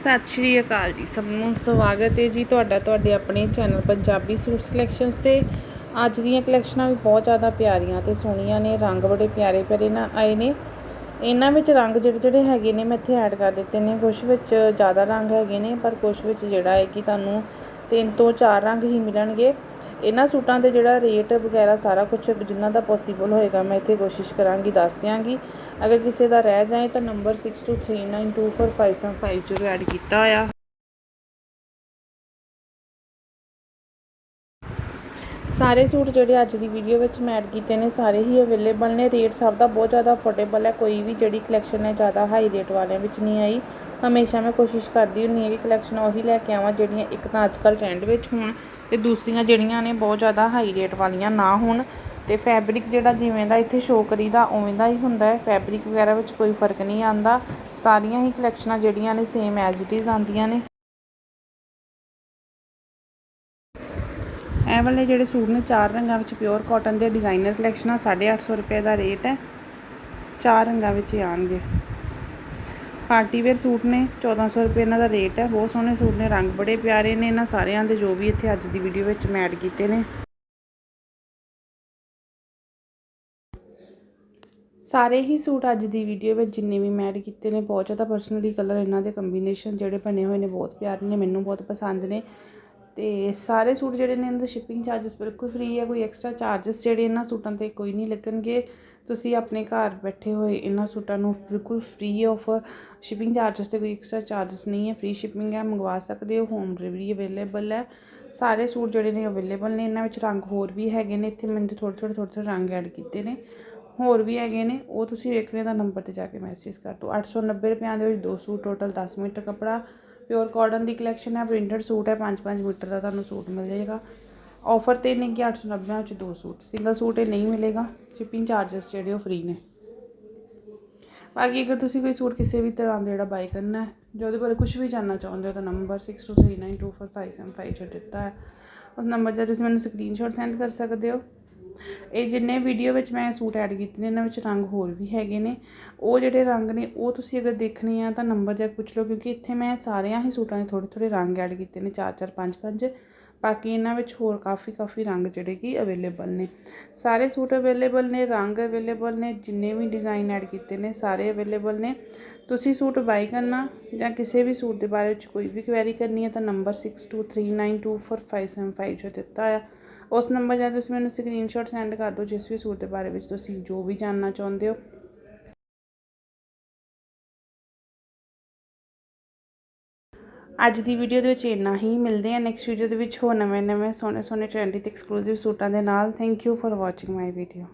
ਸਤਿ ਸ਼੍ਰੀ ਅਕਾਲ ਜੀ, ਸਭ ਨੂੰ ਸਵਾਗਤ ਹੈ ਜੀ ਤੁਹਾਡਾ, ਤੁਹਾਡੇ ਆਪਣੇ ਚੈਨਲ ਪੰਜਾਬੀ ਸੂਟਸ ਕਲੈਕਸ਼ਨਸ ਤੇ। ਅੱਜ ਦੀਆਂ ਕਲੈਕਸ਼ਨਾਂ ਵੀ ਬਹੁਤ ਜ਼ਿਆਦਾ ਪਿਆਰੀਆਂ ਤੇ ਸੋਹਣੀਆਂ ਨੇ, ਰੰਗ ਬੜੇ ਪਿਆਰੇ ਪਿਆਰੇ ਨਾ ਆਏ ਨੇ। ਇਹਨਾਂ ਵਿੱਚ ਰੰਗ ਜਿਹੜੇ ਜਿਹੜੇ ਹੈਗੇ ਨੇ, ਮੈਂ ਇੱਥੇ ਐਡ ਕਰ ਦਿੱਤੇ ਨੇ। ਕੁਝ ਵਿੱਚ ਜ਼ਿਆਦਾ ਰੰਗ ਹੈਗੇ ਨੇ, ਪਰ ਕੁਝ ਵਿੱਚ ਜਿਹੜਾ ਹੈ ਕਿ ਤੁਹਾਨੂੰ ਤਿੰਨ ਤੋਂ ਚਾਰ ਰੰਗ ਹੀ ਮਿਲਣਗੇ। ਇਹਨਾਂ ਸੂਟਾਂ ਦੇ ਜਿਹੜਾ ਰੇਟ ਵਗੈਰਾ ਸਾਰਾ ਕੁਝ ਜਿੰਨਾ ਦਾ ਪੋਸੀਬਲ ਹੋਏਗਾ, ਮੈਂ ਇੱਥੇ ਕੋਸ਼ਿਸ਼ ਕਰਾਂਗੀ, ਦੱਸ ਦਿਆਂਗੀ। ਅਗਰ ਕਿਸੇ ਦਾ ਰਹਿ ਜਾਏ ਤਾਂ ਨੰਬਰ 6239245750 ਜ਼ਰੂਰ ਐਡ ਕੀਤਾ ਹੋਇਆ। ਸਾਰੇ ਸੂਟ ਜਿਹੜੇ ਅੱਜ ਦੀ ਵੀਡੀਓ ਵਿੱਚ ਮੈਂ ਐਡ ਕੀਤੇ ਨੇ, ਸਾਰੇ ਹੀ ਅਵੇਲੇਬਲ ਨੇ। ਰੇਟ ਸਭ ਦਾ ਬਹੁਤ ਜ਼ਿਆਦਾ ਅਫੋਰਡੇਬਲ ਹੈ। ਕੋਈ ਵੀ ਜਿਹੜੀ ਕਲੈਕਸ਼ਨ ਹੈ, ਜ਼ਿਆਦਾ ਹਾਈ ਰੇਟ ਵਾਲਿਆਂ ਵਿੱਚ ਨਹੀਂ ਆਈ। ਹਮੇਸ਼ਾ ਮੈਂ ਕੋਸ਼ਿਸ਼ ਕਰਦੀ ਹੁੰਦੀ ਹਾਂ ਕਿ ਕਲੈਕਸ਼ਨ ਉਹੀ ਲੈ ਕੇ ਆਵਾਂ ਜਿਹੜੀਆਂ ਇੱਕ ਤਾਂ ਅੱਜ ਅੱਜਕੱਲ ਟ੍ਰੈਂਡ ਵਿੱਚ ਹੋਣ ਤੇ ਦੂਸਰੀਆਂ ਜਿਹੜੀਆਂ ਨੇ ਬਹੁਤ ਜ਼ਿਆਦਾ ਹਾਈ ਰੇਟ ਵਾਲੀਆਂ ਨਾ ਹੋਣ ਤੇ ਫੈਬਰਿਕ ਜਿਹੜਾ ਜਿਵੇਂ ਦਾ ਇੱਥੇ ਸ਼ੋ ਕਰੀਦਾ ਉਵੇਂ ਦਾ ਹੀ ਹੁੰਦਾ ਹੈ। ਫੈਬਰਿਕ ਵਗੈਰਾ ਵਿੱਚ ਕੋਈ ਫ਼ਰਕ ਨਹੀਂ ਆਂਦਾ ਸਾਰੀਆਂ ਹੀ ਕਲੈਕਸ਼ਨਾਂ ਜਿਹੜੀਆਂ ਨੇ ਸੇਮ ਐਜ਼ ਇਟ ਇਜ਼ ਆਉਂਦੀਆਂ ਨੇ। ਇਹ ਵਾਲੇ ਜਿਹੜੇ ਸੂਟ ਨੇ ਚਾਰ ਰੰਗਾਂ ਵਿੱਚ ਪਿਓਰ ਕਾਟਨ ਦੇ ਡਿਜ਼ਾਈਨਰ ਕਲੈਕਸ਼ਨਾਂ 850 ਰੁਪਏ ਦਾ ਰੇਟ ਹੈ। ਚਾਰ ਰੰਗਾਂ ਵਿੱਚ ਹੀ ਆਣਗੇ ਪਾਰਟੀ ਵੇਅਰ ਸੂਟ ਨੇ 1400 ਰੁਪਏ ਇਹਨਾਂ ਦਾ ਰੇਟ ਹੈ, ਬਹੁਤ ਸੋਹਣੇ ਸੂਟ ਨੇ, ਰੰਗ ਬੜੇ ਪਿਆਰੇ ਨੇ, ਇਹਨਾਂ ਸਾਰਿਆਂ ਦੇ ਜੋ ਵੀ ਇੱਥੇ ਅੱਜ ਦੀ ਵੀਡੀਓ ਵਿੱਚ ਮੈਂ ਐਡ ਕੀਤੇ ਨੇ। ਸਾਰੇ ਹੀ ਸੂਟ ਅੱਜ ਦੀ ਵੀਡੀਓ ਵਿੱਚ ਜਿੰਨੇ ਵੀ ਮੈਂ ਐਡ ਕੀਤੇ ਨੇ, ਬਹੁਤ ਜ਼ਿਆਦਾ ਪਰਸਨਲੀ ਕਲਰ ਇਹਨਾਂ ਦੇ ਕੰਬੀਨੇਸ਼ਨ ਜਿਹੜੇ ਬਣੇ ਹੋਏ ਨੇ, ਬਹੁਤ ਪਿਆਰੇ ਨੇ, ਮੈਨੂੰ ਬਹੁਤ ਪਸੰਦ ਨੇ। ਤੇ ਸਾਰੇ ਸੂਟ ਜਿਹੜੇ ਨੇ ਇਹਨਾਂ ਦਾ ਸ਼ਿਪਿੰਗ ਚਾਰजेस ਬਿਲਕੁਲ ਫ੍ਰੀ ਹੈ ਕੋਈ ਐਕਸਟਰਾ ਚਾਰजेस ਜਿਹੜੇ ਇਹਨਾਂ ਸੂਟਾਂ ਤੇ ਕੋਈ ਨਹੀਂ ਲੱਗਣਗੇ। ਤੁਸੀਂ ਆਪਣੇ ਘਰ ਬੈਠੇ ਹੋਏ ਇਹਨਾਂ ਸੂਟਾਂ ਨੂੰ ਬਿਲਕੁਲ ਫ੍ਰੀ ਆਫ ਸ਼ਿਪਿੰਗ ਚਾਰजेस ਤੇ ਕੋਈ ਐਕਸਟਰਾ ਚਾਰजेस ਨਹੀਂ ਹੈ। ਫ੍ਰੀ ਸ਼ਿਪਿੰਗ ਹੈ, ਮੰਗਵਾ ਸਕਦੇ ਹੋ ਹੋਮ ਡਿਲੀਵਰੀ ਅਵੇਲੇਬਲ ਹੈ। ਸਾਰੇ ਸੂਟ ਜਿਹੜੇ ਨੇ ਅਵੇਲੇਬਲ ਨੇ, ਇਹਨਾਂ ਵਿੱਚ ਰੰਗ ਹੋਰ ਵੀ ਹੈਗੇ ਨੇ। ਇੱਥੇ ਮੈਂ ਥੋੜੇ ਥੋੜੇ ਥੋੜੇ ਥੋੜੇ ਰੰਗ ਐਡ ਕੀਤੇ ਨੇ। ਹੋਰ ਵੀ ਹੈਗੇ ਨੇ, ਉਹ ਤੁਸੀਂ ਵੇਖਣੇ ਦਾ ਨੰਬਰ ਤੇ ਜਾ ਕੇ ਮੈਸੇਜ ਕਰ ਦਿਓ। 890 ਰੁਪਏ ਦੇ ਵਿੱਚ ਦੋ ਸੂਟ ਟੋਟਲ 10 ਮੀਟਰ ਕਪੜਾ। ਪਿਓਰ ਕਾਟਨ ਦੀ ਕਲੈਕਸ਼ਨ ਹੈ ਪ੍ਰਿੰਟਡ ਸੂਟ ਹੈ 5-5 ਮੀਟਰ ਦਾ ਤੁਹਾਨੂੰ ਸੂਟ ਮਿਲ ਜਾਏਗਾ। ਆਫਰ ਤੇ ਨਹੀਂ ਕਿ 890 ਵਿੱਚ ਦੋ ਸੂਟ ਸਿੰਗਲ ਸੂਟ ਇਹ ਨਹੀਂ ਮਿਲੇਗਾ ਸ਼ਿਪਿੰਗ ਚਾਰजेस ਜਿਹੜੇ ਉਹ ਫ੍ਰੀ ਨੇ। ਬਾਕੀ ਅਗਰ ਤੁਸੀਂ ਕੋਈ ਸੂਟ ਕਿਸੇ ਵੀ ਤਰ੍ਹਾਂ ਦਾ ਜਿਹੜਾ ਬਾਈ ਕਰਨਾ ਹੈ, ਜਾਂ ਉਹਦੇ ਬਾਰੇ ਕੁਝ ਵੀ ਜਾਣਨਾ ਚਾਹੁੰਦੇ ਹੋ ਤਾਂ ਨੰਬਰ 6239245575 'ਚ ਦਿੱਤਾ ਹੈ। ਉਸ ਨੰਬਰ 'ਤੇ ਤੁਸੀਂ ਮੈਨੂੰ ਸਕਰੀਨਸ਼ਾਟ ਸੈਂਡ ਕਰ ਸਕਦੇ ਹੋ। ਇਹ ਜਿੰਨੇ ਵੀਡੀਓ ਵਿੱਚ ਮੈਂ ਸੂਟ ਐਡ ਕੀਤੇ ਨੇ, ਇਹਨਾਂ ਵਿੱਚ ਰੰਗ ਹੋਰ ਵੀ ਹੈਗੇ ਨੇ। ਉਹ ਜਿਹੜੇ ਰੰਗ ਨੇ, ਉਹ ਤੁਸੀਂ ਅਗਰ ਦੇਖਣੇ ਆ ਤਾਂ ਨੰਬਰ ਜਾ ਕੇ ਪੁੱਛ ਲਓ, ਕਿਉਂਕਿ ਇੱਥੇ ਮੈਂ ਸਾਰਿਆਂ ਹੀ ਸੂਟਾਂ ਦੇ ਥੋੜ੍ਹੇ ਥੋੜ੍ਹੇ ਰੰਗ ਐਡ ਕੀਤੇ ਨੇ 4 4 5 5 ਬਾਕੀ ਇਹਨਾਂ ਵਿੱਚ ਹੋਰ ਕਾਫੀ ਕਾਫੀ ਰੰਗ ਜਿਹੜੇ ਕਿ ਅਵੇਲੇਬਲ ਨੇ। ਸਾਰੇ ਸੂਟ ਅਵੇਲੇਬਲ ਨੇ, ਰੰਗ ਅਵੇਲੇਬਲ ਨੇ, ਜਿੰਨੇ ਵੀ ਡਿਜ਼ਾਈਨ ਐਡ ਕੀਤੇ ਨੇ, ਸਾਰੇ ਅਵੇਲੇਬਲ ਨੇ। ਤੁਸੀਂ ਸੂਟ ਬਾਈ ਕਰਨਾ ਜਾਂ ਕਿਸੇ ਵੀ ਸੂਟ ਦੇ ਬਾਰੇ ਵਿੱਚ ਕੋਈ ਵੀ ਕੁਐਰੀ ਕਰਨੀ ਹੈ ਤਾਂ ਨੰਬਰ 6239245575 'ਚ ਦਿੱਤਾ ਆ ਉਸ ਨੰਬਰ ਜਾਂ ਤੁਸੀਂ ਮੈਨੂੰ ਸਕਰੀਨਸ਼ਾਟ ਸੈਂਡ ਕਰ ਦਿਓ ਜਿਸ ਵੀ ਸੂਟ ਦੇ ਬਾਰੇ ਵਿੱਚ ਤੁਸੀਂ ਜੋ ਵੀ ਜਾਣਨਾ ਚਾਹੁੰਦੇ ਹੋ। ਅੱਜ ਦੀ ਵੀਡੀਓ ਦੇ ਵਿੱਚ ਇੰਨਾ ਹੀ। ਮਿਲਦੇ ਆ ਨੈਕਸਟ ਵੀਡੀਓ ਦੇ ਵਿੱਚ ਹੋਰ ਨਵੇਂ ਨਵੇਂ ਸੋਹਣੇ ਸੋਹਣੇ ਟ੍ਰੈਂਡੀ ਤੇ ਐਕਸਕਲੂਸਿਵ ਸੂਟਾਂ ਦੇ ਨਾਲ। Thank you for watching my video